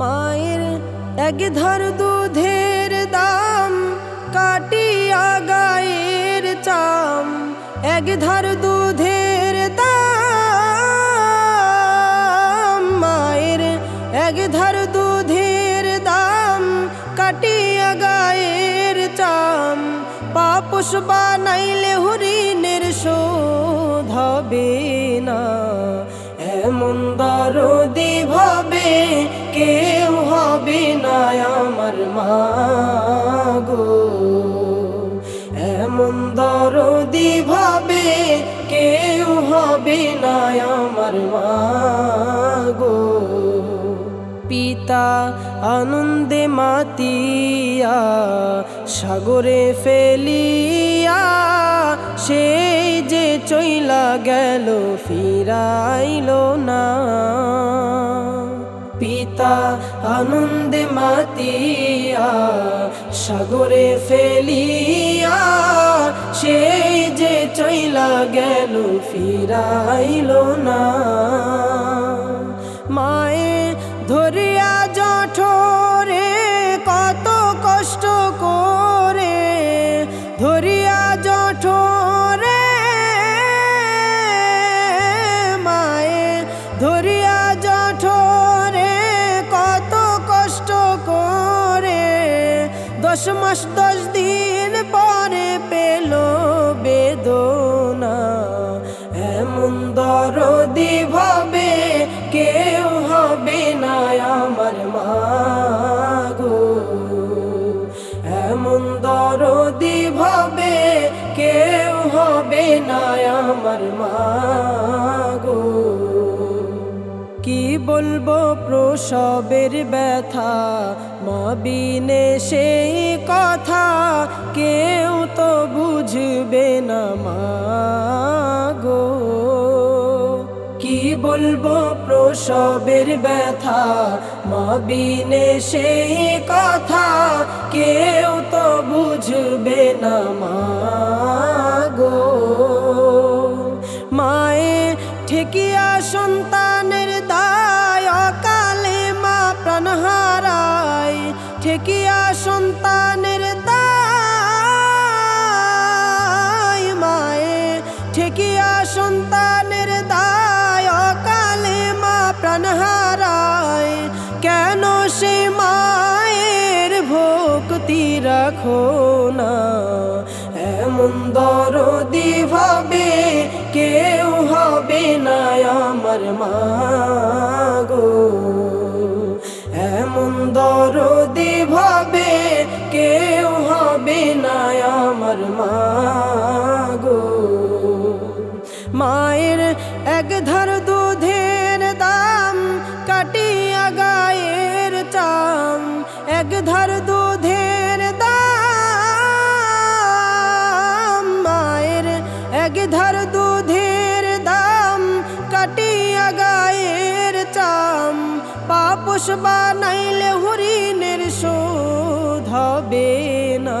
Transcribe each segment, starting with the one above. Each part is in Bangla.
মায়ের এক ধার দুধের দাম, কাটিয়া গায়ের চাম, এক ধার দুধের দাম, মায়ের এক ধার দুধের দাম, কাটিয়া গায়ের চাম পাপুষ বানাইলে হরিণের শোধ হবে না, এমন দরদি আমার মাগো, এমন দরদি ভাবে কেউ হবে না আমার মাগো। পিতা আনন্দে মাতিয়া, সাগরে ফেলিয়া, সেই যে চইলা গেল, ফিরাইল না। পিতা আনন্দে মাতিয়া সাগরে ফেলিয়া সেই যে চইলা গেল ফিরাইল না। দশ মাস, দশ দিন পরে পেল বেদনা। এমন দরদি ভাবে কেউ হবে না আমার মাগো এমন দরদি ভাবে কেউ হবে না আমার মাগো বলব প্রসবের ব্যথা মা বিনে সেই কথা, কেউ তো বুঝবে না মাগো কি বলব প্রসবের ব্যথা মা বিনে সেই কথা, কেউ তো বুঝবে না মাগো মায়ে ঠেকিয়া সন্তানের ঠেকিয়া সন্তানের দায়, মায়ে, ঠেকিয়া সন্তানের দায়, অকালে মা প্রাণ হারায়। কেন সে মায়ের ভক্তি রাখো না? এমন দরদি ভাবে কেউ হবে না আমার মাগো এমন দরদি মাগো মায়ের এক ধার দুধের দাম কাটিয়া গায়ের চাম। এক ধার দুধের দাম, মায়ের এক ধার দুধের দাম কাটিয়া গায়ের চাম। পাপস বানাইলে হরিণের শোধ হবে না।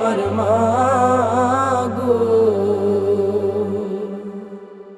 আমার মা